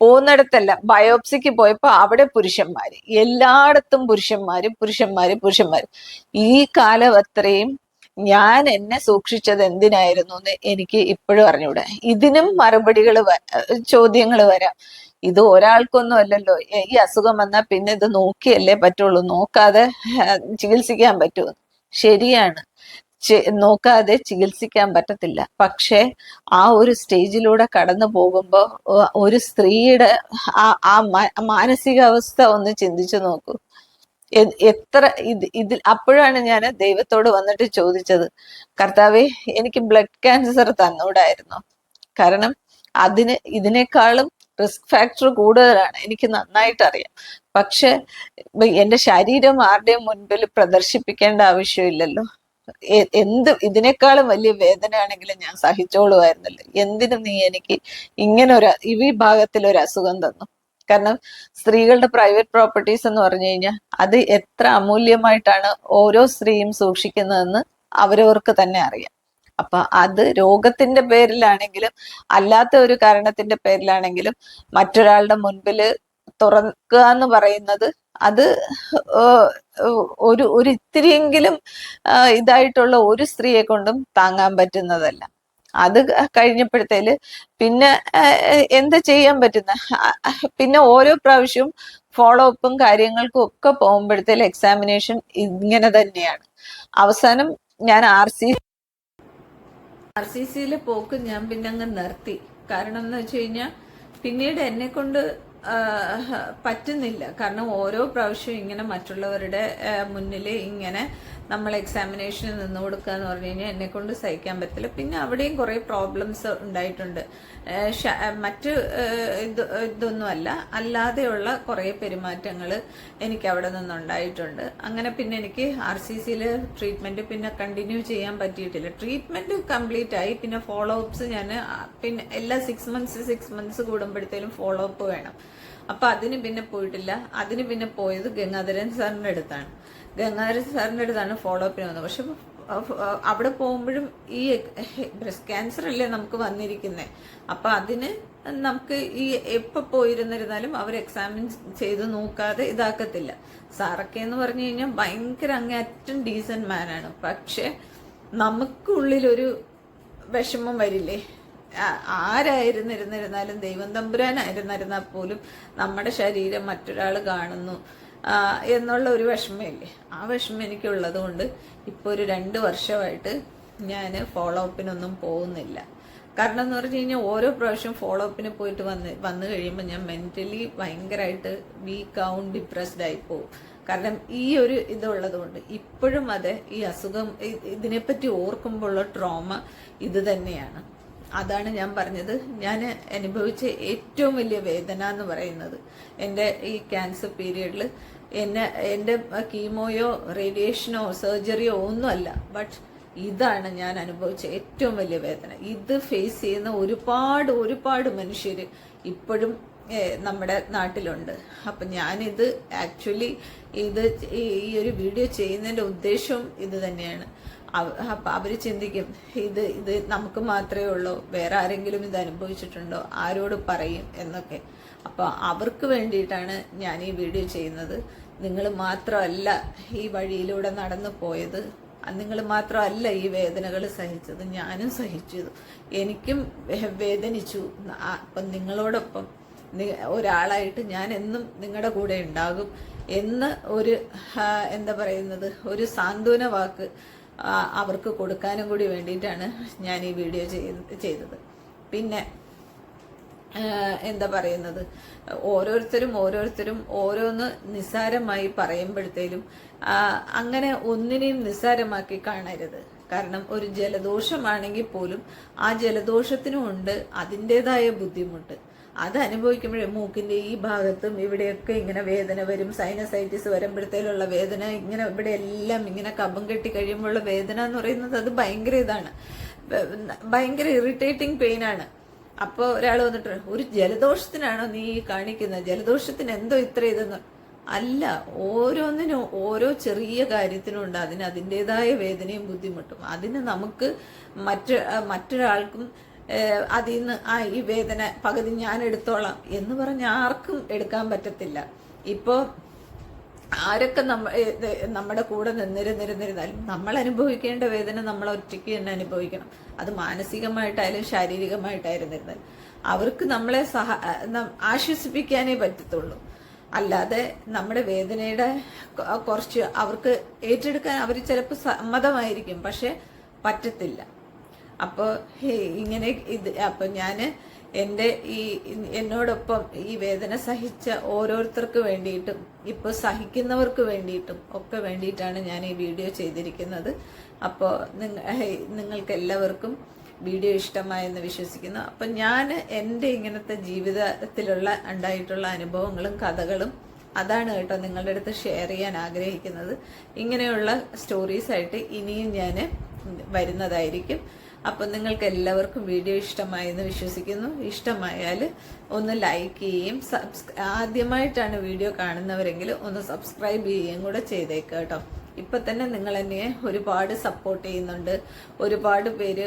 പോകുന്നിടത്തല്ല. ബയോപ്സിക്ക് പോയപ്പോ അവിടെ പുരുഷന്മാര്. എല്ലായിടത്തും പുരുഷന്മാര് പുരുഷന്മാര് പുരുഷന്മാര്. ഈ കാലം അത്രയും ഞാൻ എന്നെ സൂക്ഷിച്ചത് എന്തിനായിരുന്നു എന്ന് എനിക്ക് ഇപ്പോഴും അറിഞ്ഞൂടെ. ഇതിനും മറുപടികൾ ചോദ്യങ്ങൾ വരാം. ഇത് ഒരാൾക്കൊന്നും അല്ലല്ലോ. ഈ അസുഖം വന്നാൽ പിന്നെ ഇത് നോക്കിയല്ലേ പറ്റുള്ളൂ. നോക്കാതെ ചികിത്സിക്കാൻ പറ്റുമോ ശരിയാണ്. നോക്കാതെ ചികിത്സിക്കാൻ പറ്റത്തില്ല. പക്ഷെ ആ ഒരു സ്റ്റേജിലൂടെ കടന്നു പോകുമ്പോ ഒ- ഒരു സ്ത്രീയുടെ ആ ആ മാനസികാവസ്ഥ ഒന്ന് ചിന്തിച്ചു നോക്കൂ. എത്ര ഇത് ഇതിൽ അപ്പോഴാണ് ഞാൻ ദൈവത്തോട് വന്നിട്ട് ചോദിച്ചത് കർത്താവെ എനിക്ക് ബ്ലഡ് ക്യാൻസർ തന്നൂടായിരുന്നു. കാരണം അതിന് ഇതിനേക്കാളും റിസ്ക് ഫാക്ടർ കൂടുതലാണ്. എനിക്ക് നന്നായിട്ട് അറിയാം പക്ഷെ എന്റെ ശരീരം ആരുടെയും മുൻപിൽ പ്രദർശിപ്പിക്കേണ്ട ആവശ്യമില്ലല്ലോ. എന്ത് ഇതിനേക്കാളും വലിയ വേദനയാണെങ്കിലും ഞാൻ സഹിച്ചോളുമായിരുന്നല്ലോ. എന്തിനും നീ എനിക്ക് ഇങ്ങനെ ഒരു ഈ ഭാഗത്തിൽ ഒരു അസുഖം തന്നു. കാരണം സ്ത്രീകളുടെ പ്രൈവറ്റ് പ്രോപ്പർട്ടീസ് എന്ന് പറഞ്ഞു കഴിഞ്ഞാൽ അത് എത്ര അമൂല്യമായിട്ടാണ് ഓരോ സ്ത്രീയും സൂക്ഷിക്കുന്നതെന്ന് അവരവർക്ക് തന്നെ അറിയാം. അപ്പൊ അത് രോഗത്തിന്റെ പേരിലാണെങ്കിലും അല്ലാത്ത ഒരു കാരണത്തിന്റെ പേരിലാണെങ്കിലും മറ്റൊരാളുടെ മുൻപിൽ തുറക്കുക എന്ന് പറയുന്നത് അത് ഒരു ഒരു ഇത്തിരിയെങ്കിലും ഇതായിട്ടുള്ള ഒരു സ്ത്രീയെ കൊണ്ടും താങ്ങാൻ പറ്റുന്നതല്ല. അത് കഴിഞ്ഞപ്പോഴത്തേൽ പിന്നെ എന്ത് ചെയ്യാൻ പറ്റുന്ന? പിന്നെ ഓരോ പ്രാവശ്യവും ഫോളോ അപ്പും കാര്യങ്ങൾക്കും ഒക്കെ പോകുമ്പോഴത്തേൽ എക്സാമിനേഷൻ ഇങ്ങനെ തന്നെയാണ്. അവസാനം ഞാൻ ആർ സി ആർ സി സിയിലെ പോക്ക് ഞാൻ പിന്നെ അങ്ങ് നിർത്തി. കാരണം എന്ന് വെച്ച് കഴിഞ്ഞാൽ പിന്നീട് എന്നെ കൊണ്ട് പറ്റുന്നില്ല. കാരണം ഓരോ പ്രാവശ്യവും ഇങ്ങനെ മറ്റുള്ളവരുടെ മുന്നിൽ ഇങ്ങനെ നമ്മൾ എക്സാമിനേഷന് നിന്ന് കൊടുക്കുക എന്ന് പറഞ്ഞു കഴിഞ്ഞാൽ എന്നെ കൊണ്ട് സഹിക്കാൻ പറ്റില്ല. പിന്നെ അവിടെയും കുറേ പ്രോബ്ലംസ് ഉണ്ടായിട്ടുണ്ട്. മറ്റ് ഇത് ഇതൊന്നുമല്ല. അല്ലാതെയുള്ള കുറേ പെരുമാറ്റങ്ങൾ എനിക്ക് അവിടെ നിന്നുണ്ടായിട്ടുണ്ട്. അങ്ങനെ പിന്നെ എനിക്ക് ആർ സി സിയിൽ ട്രീറ്റ്മെന്റ് പിന്നെ കണ്ടിന്യൂ ചെയ്യാൻ പറ്റിയിട്ടില്ല. ട്രീറ്റ്മെന്റ് കംപ്ലീറ്റ് ആയി. പിന്നെ ഫോളോ അപ്സ് ഞാൻ പിന്നെ എല്ലാ സിക്സ് മന്ത്സ് സിക്സ് മന്ത്സ് കൂടുമ്പോഴത്തേലും ഫോളോ അപ്പ് വേണം. അപ്പൊ അതിന് പിന്നെ പോയിട്ടില്ല. അതിന് പിന്നെ പോയത് ഗംഗാധരൻ സാറിന്റെ അടുത്താണ്. ഗംഗാധരൻ സാറിന്റെ അടുത്താണ് ഫോളോ അപ്പിന് വന്നത്. പക്ഷെ അവിടെ പോകുമ്പോഴും ഈ ബ്രസ്റ്റ് ക്യാൻസർ അല്ലേ നമുക്ക് വന്നിരിക്കുന്നത് അപ്പൊ അതിന് നമുക്ക് ഈ എപ്പോ പോയിരുന്നിരുന്നാലും അവർ എക്സാമിൻ ചെയ്ത് നോക്കാതെ ഇതാക്കത്തില്ല. സാറൊക്കെ എന്ന് പറഞ്ഞു കഴിഞ്ഞാൽ ഭയങ്കര അങ്ങേറ്റം ഡീസന്റ് മാനാണ് പക്ഷെ നമുക്കുള്ളിലൊരു വിഷമം വരില്ലേ? ആരായിരുന്നിരുന്നിരുന്നാലും ദൈവം തമ്പുരാനായിരുന്നിരുന്നാൽ പോലും നമ്മുടെ ശരീരം മറ്റൊരാൾ കാണുന്നു. എന്നുള്ള ഒരു വിഷമമില്ലേ? ആ വിഷമം എനിക്കുള്ളത് കൊണ്ട് ഇപ്പോൾ ഒരു രണ്ട് വർഷമായിട്ട് ഞാൻ ഫോളോ അപ്പിനൊന്നും പോകുന്നില്ല. കാരണം എന്ന് പറഞ്ഞു കഴിഞ്ഞാൽ ഓരോ പ്രാവശ്യം ഫോളോ അപ്പിന് പോയിട്ട് വന്ന് വന്നു കഴിയുമ്പോൾ ഞാൻ മെന്റലി ഭയങ്കരമായിട്ട് വീക്ക് ആവും ഡിപ്രസ്ഡ് ആയി പോകും കാരണം ഈ ഒരു ഇതുള്ളത് കൊണ്ട് ഇപ്പോഴും അതെ ഈ അസുഖം ഇതിനെപ്പറ്റി ഓർക്കുമ്പോഴുള്ള ട്രോമ ഇത് തന്നെയാണ്. അതാണ് ഞാൻ പറഞ്ഞത്. ഞാൻ അനുഭവിച്ച ഏറ്റവും വലിയ വേദന എന്ന് പറയുന്നത് എന്റെ ഈ ക്യാൻസർ പീരീഡിൽ എന്നെ എന്റെ കീമോയോ റേഡിയേഷനോ സർജറിയോ ഒന്നുമല്ല ബട്ട് ഇതാണ് ഞാൻ അനുഭവിച്ച ഏറ്റവും വലിയ വേദന. ഇത് ഫേസ് ചെയ്യുന്ന ഒരുപാട് ഒരുപാട് മനുഷ്യർ ഇപ്പോഴും നമ്മുടെ നാട്ടിലുണ്ട്. അപ്പം ഞാനിത് ആക്ച്വലി ഇത് ഈ ഒരു വീഡിയോ ചെയ്യുന്നതിന്റെ ഉദ്ദേശവും ഇത് തന്നെയാണ്. അപ്പൊ അവർ ചിന്തിക്കും ഇത് ഇത് നമുക്ക് മാത്രമേ ഉള്ളൂ വേറെ ആരെങ്കിലും ഇത് അനുഭവിച്ചിട്ടുണ്ടോ ആരോട് പറയും എന്നൊക്കെ. അപ്പൊ അവർക്ക് വേണ്ടിയിട്ടാണ് ഞാൻ ഈ വീഡിയോ ചെയ്യുന്നത്. നിങ്ങൾ മാത്രമല്ല ഈ വഴിയിലൂടെ നടന്നു പോയത്. നിങ്ങൾ മാത്രമല്ല ഈ വേദനകൾ സഹിച്ചത്. ഞാനും സഹിച്ചത് എനിക്കും വേദനിച്ചു. അപ്പൊ നിങ്ങളോടൊപ്പം ഒരാളായിട്ട് ഞാൻ എന്നും നിങ്ങളുടെ കൂടെ ഉണ്ടാകും എന്ന് ഒരു എന്താ പറയുന്നത് ഒരു സാന്ത്വന വാക്ക് അവർക്ക് കൊടുക്കാനും കൂടി വേണ്ടിയിട്ടാണ് ഞാൻ ഈ വീഡിയോ ചെയ്ത് ചെയ്തത്. പിന്നെ എന്താ പറയുന്നത്? ഓരോരുത്തരും ഓരോരുത്തരും ഓരോന്ന് നിസ്സാരമായി പറയുമ്പോഴത്തേലും അങ്ങനെ ഒന്നിനെയും നിസ്സാരമാക്കി കാണരുത്. കാരണം ഒരു ജലദോഷമാണെങ്കിൽ പോലും ആ ജലദോഷത്തിനും ഉണ്ട് അതിന്റെതായ ബുദ്ധിമുട്ട്. അത് അനുഭവിക്കുമ്പോഴേ മൂക്കിന്റെ ഈ ഭാഗത്തും ഇവിടെയൊക്കെ ഇങ്ങനെ വേദന വരും. സൈനസൈറ്റിസ് വരുമ്പോഴത്തേലുള്ള വേദന ഇങ്ങനെ ഇവിടെ എല്ലാം ഇങ്ങനെ കമ്പം കെട്ടി കഴിയുമ്പോഴുള്ള വേദന എന്ന് പറയുന്നത് അത് ഭയങ്കര ഇതാണ്. ഭയങ്കര ഇറിറ്റേറ്റിംഗ് പെയിൻ ആണ്. അപ്പോൾ ഒരാൾ വന്നിട്ട് ഒരു ജലദോഷത്തിനാണോ നീ കാണിക്കുന്നത് ജലദോഷത്തിന് എന്തോ ഇത്ര ഇതെന്ന്? അല്ല ഓരോന്നിനും ഓരോ ചെറിയ കാര്യത്തിനും ഉണ്ട് അതിന് അതിന്റെതായ വേദനയും ബുദ്ധിമുട്ടും. അതിന് നമുക്ക് മറ്റ് മറ്റൊരാൾക്കും അതിൽ നിന്ന് ആ ഈ വേദന പകുതി ഞാൻ എടുത്തോളാം എന്ന് പറഞ്ഞ് ആർക്കും എടുക്കാൻ പറ്റത്തില്ല. ഇപ്പോൾ ആരൊക്കെ നമ്മ നമ്മുടെ കൂടെ നിന്നിരുന്നിരുന്നിരുന്നാലും നമ്മൾ അനുഭവിക്കേണ്ട വേദന നമ്മൾ ഒറ്റയ്ക്ക് തന്നെ അനുഭവിക്കണം. അത് മാനസികമായിട്ടായാലും ശാരീരികമായിട്ടായിരുന്നിരുന്നാലും അവർക്ക് നമ്മളെ സഹ ആശ്വസിപ്പിക്കാനേ പറ്റത്തുള്ളൂ. അല്ലാതെ നമ്മുടെ വേദനയുടെ കുറച്ച് അവർക്ക് ഏറ്റെടുക്കാൻ അവർ ചിലപ്പോൾ സമ്മതമായിരിക്കും പക്ഷെ പറ്റത്തില്ല. അപ്പോൾ ഇങ്ങനെ ഇത് അപ്പം ഞാൻ എന്റെ ഈ എന്നോടൊപ്പം ഈ വേദന സഹിച്ച ഓരോരുത്തർക്ക് വേണ്ടിയിട്ടും ഇപ്പോൾ സഹിക്കുന്നവർക്ക് വേണ്ടിയിട്ടും ഒക്കെ വേണ്ടിയിട്ടാണ് ഞാൻ ഈ വീഡിയോ ചെയ്തിരിക്കുന്നത്. അപ്പോൾ നിങ്ങ നിങ്ങൾക്ക് എല്ലാവർക്കും വീഡിയോ ഇഷ്ടമായെന്ന് വിശ്വസിക്കുന്നു. അപ്പം ഞാൻ എന്റെ ഇങ്ങനത്തെ ജീവിതത്തിലുള്ള ഉണ്ടായിട്ടുള്ള അനുഭവങ്ങളും കഥകളും അതാണ് കേട്ടോ നിങ്ങളുടെ അടുത്ത് ഷെയർ ചെയ്യാൻ ആഗ്രഹിക്കുന്നത്. ഇങ്ങനെയുള്ള സ്റ്റോറീസായിട്ട് ഇനിയും ഞാൻ വരുന്നതായിരിക്കും. അപ്പം നിങ്ങൾക്ക് എല്ലാവർക്കും വീഡിയോ ഇഷ്ടമായെന്ന് വിശ്വസിക്കുന്നു. ഇഷ്ടമായാൽ ഒന്ന് ലൈക്ക് ചെയ്യുകയും ആദ്യമായിട്ടാണ് വീഡിയോ കാണുന്നവരെങ്കിൽ ഒന്ന് സബ്സ്ക്രൈബ് ചെയ്യുകയും കൂടെ ചെയ്തേക്കുക കേട്ടോ. ഇപ്പം തന്നെ നിങ്ങൾ എന്നെ ഒരുപാട് സപ്പോർട്ട് ചെയ്യുന്നുണ്ട്. ഒരുപാട് പേര്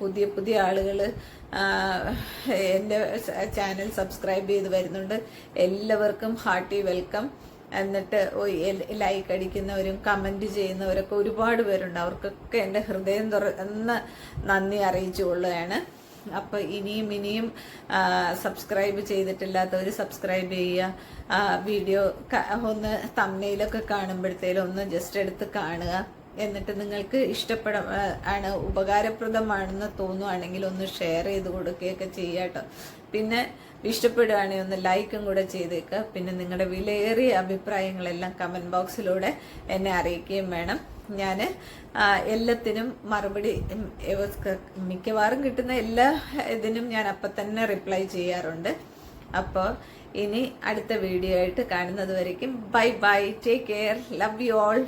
പുതിയ പുതിയ ആളുകൾ എന്റെ ചാനൽ സബ്സ്ക്രൈബ് ചെയ്ത് വരുന്നുണ്ട്. എല്ലാവർക്കും ഹാർട്ടി വെൽക്കം എന്നിട്ട് ലൈക്ക് അടിക്കുന്നവരും കമന്റ് ചെയ്യുന്നവരൊക്കെ ഒരുപാട് പേരുണ്ട്. അവർക്കൊക്കെ എന്റെ ഹൃദയം തുറന്ന് നന്ദി അറിയിച്ചു കൊള്ളുകയാണ്. അപ്പോൾ ഇനിയും ഇനിയും സബ്സ്ക്രൈബ് ചെയ്തിട്ടില്ലാത്തവർ സബ്സ്ക്രൈബ് ചെയ്യുക. വീഡിയോ ഒന്ന് തമ്മയിലൊക്കെ കാണുമ്പോഴത്തേലും ഒന്ന് ജസ്റ്റ് എടുത്ത് കാണുക. എന്നിട്ട് നിങ്ങൾക്ക് ഇഷ്ടപ്പെട ആണ് ഉപകാരപ്രദമാണെന്ന് തോന്നുവാണെങ്കിൽ ഒന്ന് ഷെയർ ചെയ്ത് കൊടുക്കുകയൊക്കെ ചെയ്യാട്ടോ പിന്നെ ഇഷ്ടപ്പെടുകയാണെങ്കിൽ ഒന്ന് ലൈക്കും കൂടെ ചെയ്തേക്കുക പിന്നെ നിങ്ങളുടെ വിലയേറിയ അഭിപ്രായങ്ങളെല്ലാം കമന്റ് ബോക്സിലൂടെ എന്നെ അറിയിക്കുകയും വേണം. ഞാൻ എല്ലാത്തിനും മറുപടി മിക്കവാറും കിട്ടുന്ന എല്ലാ ഇതിനും ഞാൻ അപ്പം തന്നെ റിപ്ലൈ ചെയ്യാറുണ്ട്. അപ്പോൾ ഇനി അടുത്ത വീഡിയോ ആയിട്ട് കാണുന്നത് വരയ്ക്കും bye bye take care love you all